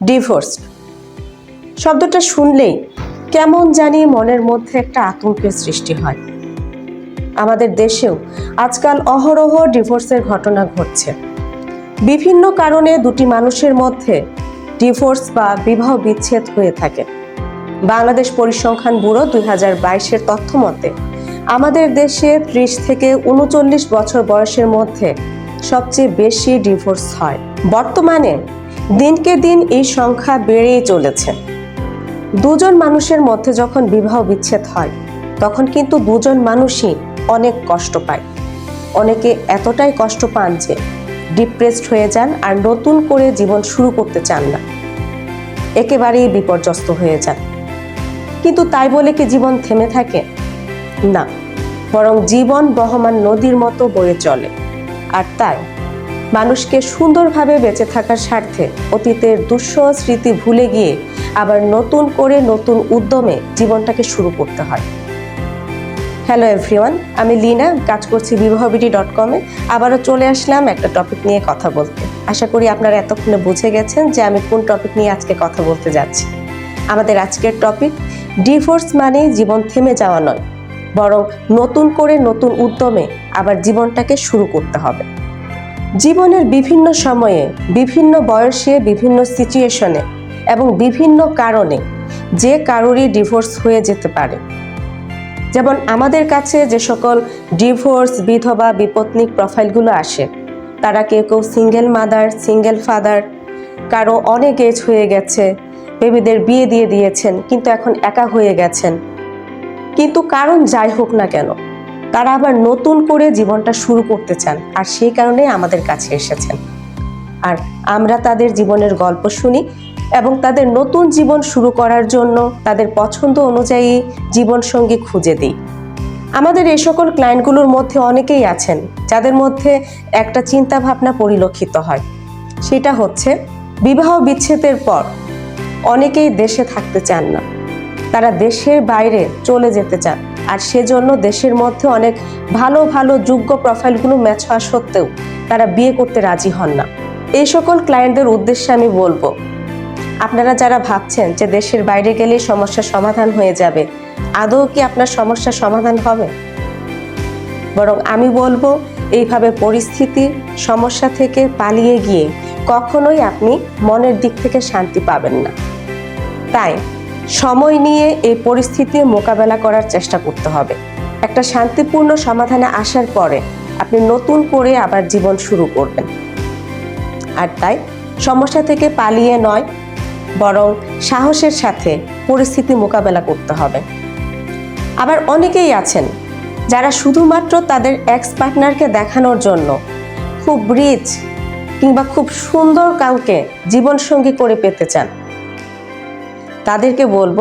Divorced শব্দটা শুনলেই কেমন জানি মনের মধ্যে একটা আতঙ্কের সৃষ্টি হয়। আমাদের দেশেও আজকাল অহরহ ডিভোর্সের ঘটনা ঘটছে। বিভিন্ন কারণে দুটি মানুষের মধ্যে ডিভোর্স বা বিবাহ বিচ্ছেদ হয়ে থাকে। বাংলাদেশ পরিসংখ্যান ব্যুরো দুই হাজার বাইশের তথ্য মতে, আমাদের দেশে ত্রিশ থেকে উনচল্লিশ বছর বয়সের মধ্যে সবচেয়ে বেশি ডিভোর্স হয়। বর্তমানে দিনকে দিন এই সংখ্যা বেড়েই চলেছে। দুজন মানুষের মধ্যে যখন বিবাহ বিচ্ছেদ হয়, তখন কিন্তু দুজন মানুষই অনেক কষ্ট পায়। অনেকে এতটাই কষ্ট পান যে ডিপ্রেসড হয়ে যান আর নতুন করে জীবন শুরু করতে চান না। একেবারেই বিপর্যস্ত হয়ে যান। কিন্তু তাই বলে কি জীবন থেমে থাকে? না, বরং জীবন বহমান নদীর মতো বয়ে চলে। আর তাই মানুষকে সুন্দরভাবে বেঁচে থাকার স্বার্থে অতীতের দুঃসহ স্মৃতি ভুলে গিয়ে আবার নতুন করে নতুন উদ্যমে জীবনটাকে শুরু করতে হয়। হ্যালো এভরিওয়ান আমি লিনা, কাজ করছি বিবাহবিডি ডট কমে আবারও চলে আসলাম একটা টপিক নিয়ে কথা বলতে। আশা করি আপনারা এতক্ষণে বুঝে গেছেন যে আমি কোন টপিক নিয়ে আজকে কথা বলতে যাচ্ছি। আমাদের আজকের টপিক ডিভোর্স মানে জীবন থেমে যাওয়া নয়, বরং নতুন করে নতুন উদ্যমে আবার জীবনটাকে শুরু করতে হবে। জীবনের বিভিন্ন সময়ে, বিভিন্ন বয়সে, বিভিন্ন সিচুয়েশনে এবং বিভিন্ন কারণে যে কারোরই ডিভোর্স হয়ে যেতে পারে। যেমন আমাদের কাছে যে সকল ডিভোর্স বিধবা, বিপত্নিক প্রোফাইলগুলো আসে, তারা কেউ কেউ সিঙ্গেল মাদার সিঙ্গেল ফাদার কারও অনেক এজ হয়ে গেছে বেবিদের বিয়ে দিয়ে দিয়েছেন, কিন্তু এখন একা হয়ে গেছেন। কিন্তু কারণ যাই হোক না কেন তারা আবার নতুন করে জীবনটা শুরু করতে চান আর সেই কারণে আমাদের কাছে এসেছেন। আর আমরা তাদের জীবনের গল্প শুনি এবং তাদের নতুন জীবন শুরু করার জন্য তাদের পছন্দ অনুযায়ী জীবনসঙ্গী খুঁজে দিই। আমাদের এই সকল ক্লায়েন্টগুলোর মধ্যে অনেকেই আছেন, যাদের মধ্যে একটা চিন্তা ভাবনা পরিলক্ষিত হয়। সেটা হচ্ছে, বিবাহ বিচ্ছেদের পর অনেকেই দেশে থাকতে চান না। তারা দেশের বাইরে চলে যেতে চান। আর সেজন্য দেশের মধ্যে অনেক ভালো ভালো, যোগ্য প্রোফাইলগুলো ম্যাচ হওয়া সত্ত্বেও তারা বিয়ে করতে রাজি হন না। এই সকল ক্লায়েন্টদের উদ্দেশ্যে আমি বলব, আপনারা যারা ভাবছেন যে দেশের বাইরে গেলেই সমস্যার সমাধান হয়ে যাবে, আদৌ কি আপনার সমস্যার সমাধান হবে? বরং আমি বলব, এইভাবে পরিস্থিতি সমস্যা থেকে পালিয়ে গিয়ে কখনোই আপনি মনের দিক থেকে শান্তি পাবেন না। তাই সময় নিয়ে এই পরিস্থিতি মোকাবেলা করার চেষ্টা করতে হবে। একটা শান্তিপূর্ণ সমাধানে আসার পরে আপনি নতুন করে আবার জীবন শুরু করবেন। আর তাই সমস্যা থেকে পালিয়ে নয়, বরং সাহসের সাথে পরিস্থিতি মোকাবেলা করতে হবে। আবার অনেকেই আছেন যারা শুধুমাত্র তাদের এক্স পার্টনারকে দেখানোর জন্য খুব রিচ কিংবা খুব সুন্দর কাউকে জীবনসঙ্গী করে পেতে চান। তাদেরকে বলব,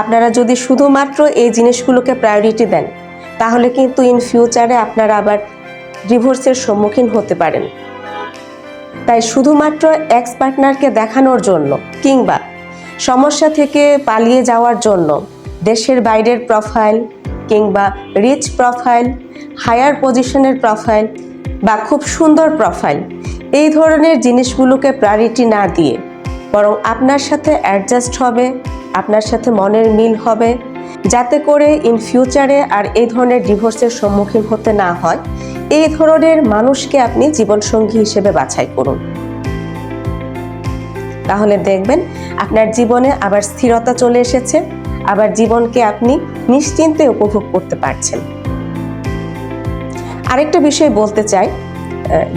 আপনারা যদি শুধুমাত্র এই জিনিসগুলোকে প্রায়োরিটি দেন, তাহলে কিন্তু ইন ফিউচারে আপনারা আবার ডিভোর্সের সম্মুখীন হতে পারেন। তাই শুধুমাত্র এক্স পার্টনারকে দেখানোর জন্য কিংবা সমস্যা থেকে পালিয়ে যাওয়ার জন্য দেশের বাইরের প্রোফাইল কিংবা রিচ প্রোফাইল হায়ার পজিশনের প্রোফাইল বা খুব সুন্দর প্রোফাইল এই ধরনের জিনিসগুলোকে প্রায়োরিটি না দিয়ে বরং আপনার সাথে অ্যাডজাস্ট হবে, আপনার সাথে মনের মিল হবে, যাতে করে ইন ফিউচারে আর এই ধরনের ডিভোর্সের সম্মুখীন হতে না হয়। এই ধরনের মানুষকে আপনি জীবনসঙ্গী হিসেবে বাছাই করুন। তাহলে দেখবেন, আপনার জীবনে আবার স্থিরতা চলে এসেছে, আবার জীবনকে আপনি নিশ্চিন্তে উপভোগ করতে পারছেন। আরেকটা বিষয় বলতে চাই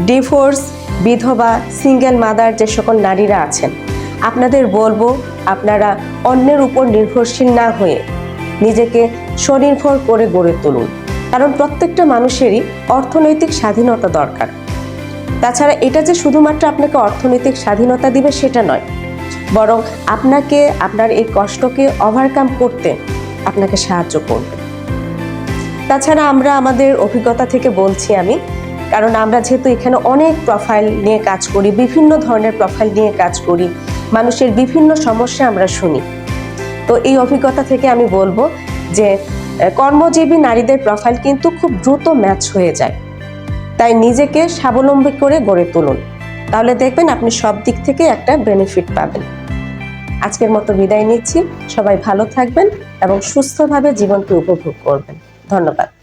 ডিভোর্স বিধবা সিঙ্গেল মাদার যে সকল নারীরা আছেন আপনাদের বলব, আপনারা অন্যের উপর নির্ভরশীল না হয়ে নিজেকে স্বনির্ভর করে গড়ে তুলুন। কারণ প্রত্যেকটা মানুষেরই অর্থনৈতিক স্বাধীনতা দরকার। তাছাড়া এটা যে শুধুমাত্র আপনাকে অর্থনৈতিক স্বাধীনতা দিবে সেটা নয়। বরং আপনাকে, আপনার এই কষ্টকে ওভারকাম করতে আপনাকে সাহায্য করবে। তাছাড়া আমরা আমাদের অভিজ্ঞতা থেকে বলছি আমি, কারণ আমরা যেহেতু এখানে অনেক প্রোফাইল নিয়ে কাজ করি, বিভিন্ন ধরনের প্রোফাইল নিয়ে কাজ করি মানুষের বিভিন্ন সমস্যা আমরা শুনি। তো এই অভিজ্ঞতা থেকে আমি বলব যে কর্মজীবী নারীদের প্রোফাইল কিন্তু খুব দ্রুত ম্যাচ হয়ে যায়। তাই নিজেকে স্বাবলম্বী করে গড়ে তুলুন। তাহলে দেখবেন আপনি সব দিক থেকে একটা বেনিফিট পাবেন। আজকের মতো বিদায় নিচ্ছি। সবাই ভালো থাকবেন এবং সুস্থভাবে জীবনকে উপভোগ করবেন। ধন্যবাদ।